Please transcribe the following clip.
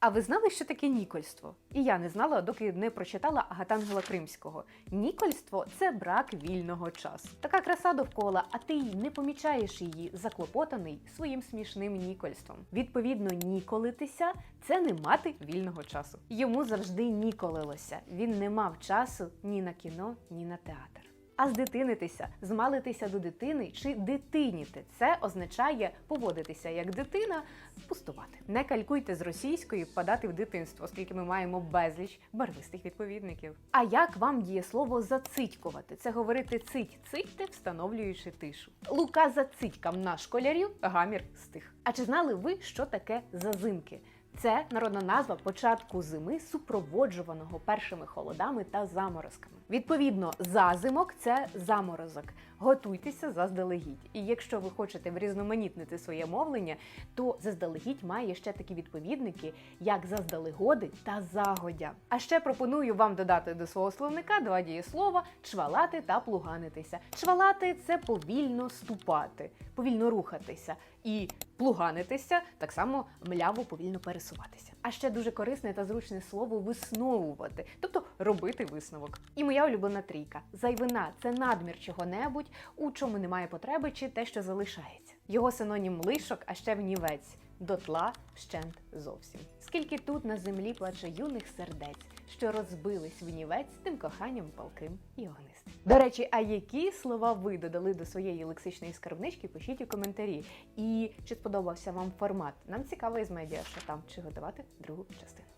А ви знали, що таке нікольство? І я не знала, доки не прочитала Агатангела Кримського. Нікольство це брак вільного часу. Така краса довкола, а ти й не помічаєш її, заклопотаний своїм смішним нікольством. Відповідно, ніколитися це не мати вільного часу. Йому завжди ніколилося. Він не мав часу ні на кіно, ні на театр. А здитинитися, змалитися до дитини чи дитиніти це означає поводитися як дитина, пустувати. Не калькуйте з російської впадати в дитинство, оскільки ми маємо безліч барвистих відповідників. А як вам дієслово зацитькувати? Це говорити цить, цитьте, встановлюючи тишу. Лука зацитькав на школярів, гамір стих. А чи знали ви, що таке зазимки? Це народна назва початку зими, супроводжуваного першими холодами та заморозками. Відповідно, зазимок це заморозок. Готуйтеся заздалегідь. І якщо ви хочете врізноманітнити своє мовлення, то заздалегідь має ще такі відповідники, як заздалегоди та загодя. А ще пропоную вам додати до свого словника два дієслова чвалати та плуганитися. Чвалати це повільно ступати, повільно рухатися. І плуганитися так само мляво повільно пересуватися. А ще дуже корисне та зручне слово висновувати, тобто робити висновок. І моя улюблена трійка. Зайвина це надмір чого-небудь, у чому немає потреби, чи те, що залишається. Його синонім лишок, а ще внівець. Дотла вщент зовсім. Скільки тут на землі плаче юних сердець, що розбились внівець тим коханням палким і огнистим. До речі, а які слова ви додали до своєї лексичної скарбнички? Пишіть у коментарі. І чи сподобався вам формат? Нам цікаво із медіа, що там чи готувати другу частину.